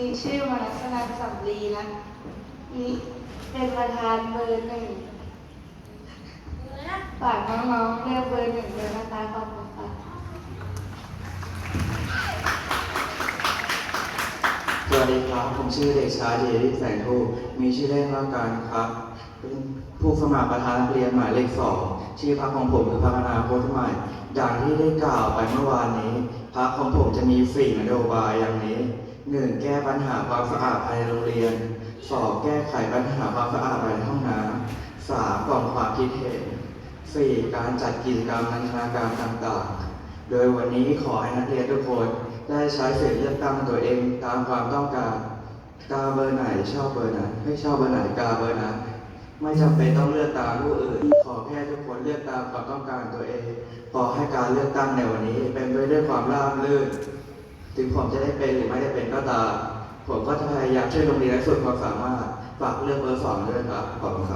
มีชื่อมาลักษณะสำลีนะมีเป็นประธานเบอร์หนึ่งฝากน้องๆเลือกเบอร์หนึ่งเลยนะคะขอบคุณค่ะสวัสดีครับ ผมชื่อเด็กชายเดวิดแสงทูมีชื่อเล่นว่าการครับเป็น ผู้สมัครประธานนักเรียนหมายเลขสองชื่อพรรคของผมคือพรรคอนาคตใหม่อย่างที่ได้กล่าวไปเมื่อวานนี้พรรคของผมจะมีสี่นโยบายอย่างนี้หนึ่งแก้ปัญหาความสะอาดภายในโรงเรียนสองแก้ไขปัญหาความสะอาดภายในห้องน้ำสามกล่องความคิดเห็นสี่การจัดกิจกรรมนันทนาการต่างๆ โดยวันนี้ขอให้นักเรียนทุกคนได้ใช้สิทธิเลือกตั้งตัวเองตามความต้องการกาเบอร์ไหนชอบเบอร์นั้นไม่ชอบเบอร์ไหนกาเบอร์นั้น ไม่จำเป็นต้องเลือกตามผู้อื่น ขอแค่ทุกคนเลือกตามความต้องการตัวเอง ขอให้การเลือกตั้งในวันนี้ เป็นไปด้วยความราบรื่น ถึงผมจะได้เป็นหรือไม่ได้เป็นก็ตาม ผมก็จะพยายามช่วยโรงเรียนให้สุดความสามารถ ฝากเลือกเบอร์สองด้วยครับ ขอบคุณ